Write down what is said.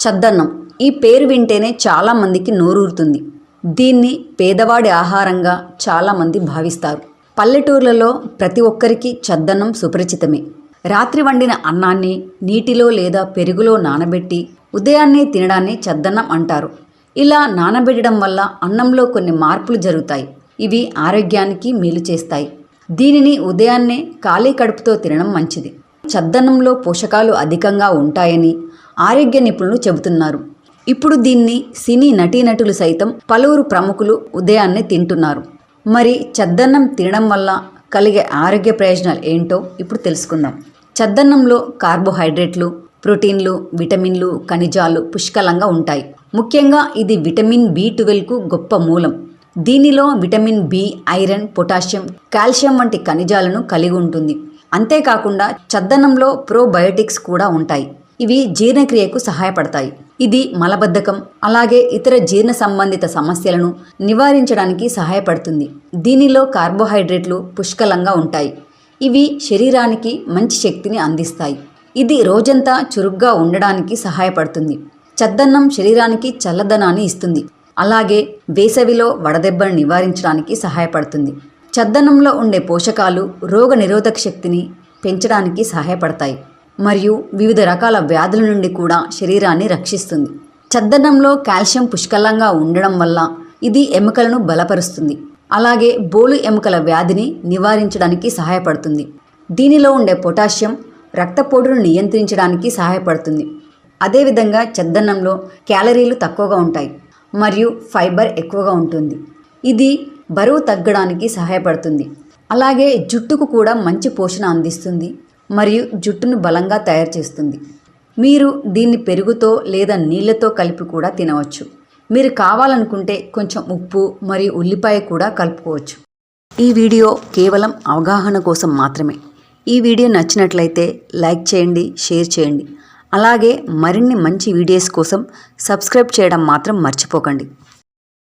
చద్దన్నం. ఈ పేరు వింటేనే చాలామందికి నోరూరుతుంది. దీన్ని పేదవాడి ఆహారంగా చాలామంది భావిస్తారు. పల్లెటూర్లలో ప్రతి ఒక్కరికి చద్దన్నం సుపరిచితమే. రాత్రి వండిన అన్నాన్ని నీటిలో లేదా పెరుగులో నానబెట్టి ఉదయాన్నే తినడాన్ని చద్దన్నం అంటారు. ఇలా నానబెట్టడం వల్ల అన్నంలో కొన్ని మార్పులు జరుగుతాయి. ఇవి ఆరోగ్యానికి మేలు చేస్తాయి. దీనిని ఉదయాన్నే ఖాళీ కడుపుతో తినడం మంచిది. చద్దన్నంలో పోషకాలు అధికంగా ఉంటాయని ఆరోగ్య నిపుణులు చెబుతున్నారు. ఇప్పుడు దీన్ని సినీ నటీనటులు సైతం పలువురు ప్రముఖులు ఉదయాన్నే తింటున్నారు. మరి చద్దన్నం తినడం వల్ల కలిగే ఆరోగ్య ప్రయోజనాలు ఏంటో ఇప్పుడు తెలుసుకుందాం. చద్దన్నంలో కార్బోహైడ్రేట్లు ప్రోటీన్లు విటమిన్లు ఖనిజాలు పుష్కలంగా ఉంటాయి. ముఖ్యంగా ఇది విటమిన్ బి ట్వెల్వ్కు గొప్ప మూలం. దీనిలో vitamin B iron potassium calcium వంటి ఖనిజాలను కలిగి ఉంటుంది. అంతేకాకుండా చద్దన్నంలో ప్రోబయోటిక్స్ కూడా ఉంటాయి. ఇవి జీర్ణక్రియకు సహాయపడతాయి. ఇది మలబద్ధకం అలాగే ఇతర జీర్ణ సంబంధిత సమస్యలను నివారించడానికి సహాయపడుతుంది. దీనిలో కార్బోహైడ్రేట్లు పుష్కలంగా ఉంటాయి. ఇవి శరీరానికి మంచి శక్తిని అందిస్తాయి. ఇది రోజంతా చురుగ్గా ఉండడానికి సహాయపడుతుంది. చద్దన్నం శరీరానికి చల్లదనాన్ని ఇస్తుంది. అలాగే వేసవిలో వడదెబ్బను నివారించడానికి సహాయపడుతుంది. చద్దన్నంలో ఉండే పోషకాలు రోగ నిరోధక శక్తిని పెంచడానికి సహాయపడతాయి. మరియు వివిధ రకాల వ్యాధుల నుండి కూడా శరీరాన్ని రక్షిస్తుంది. చద్దన్నంలో కాల్షియం పుష్కలంగా ఉండడం వల్ల ఇది ఎముకలను బలపరుస్తుంది. అలాగే బోలు ఎముకల వ్యాధిని నివారించడానికి సహాయపడుతుంది. దీనిలో ఉండే పొటాషియం రక్తపోటును నియంత్రించడానికి సహాయపడుతుంది. అదేవిధంగా చద్దన్నంలో క్యాలరీలు తక్కువగా ఉంటాయి మరియు ఫైబర్ ఎక్కువగా ఉంటుంది. ఇది బరువు తగ్గడానికి సహాయపడుతుంది. అలాగే జుట్టుకు కూడా మంచి పోషణ అందిస్తుంది. మరియు జుట్టును బలంగా తయారు చేస్తుంది. మీరు దీన్ని పెరుగుతో లేదా నీళ్ళతో కలిపి కూడా తినవచ్చు. మీరు కావాలనుకుంటే కొంచెం ఉప్పు మరియు ఉల్లిపాయ కూడా కలుపుకోవచ్చు. ఈ వీడియో కేవలం అవగాహన కోసం మాత్రమే. ఈ వీడియో నచ్చినట్లయితే లైక్ చేయండి షేర్ చేయండి. అలాగే మరిన్ని మంచి వీడియోస్ కోసం సబ్స్క్రైబ్ చేయడం మాత్రం మర్చిపోకండి.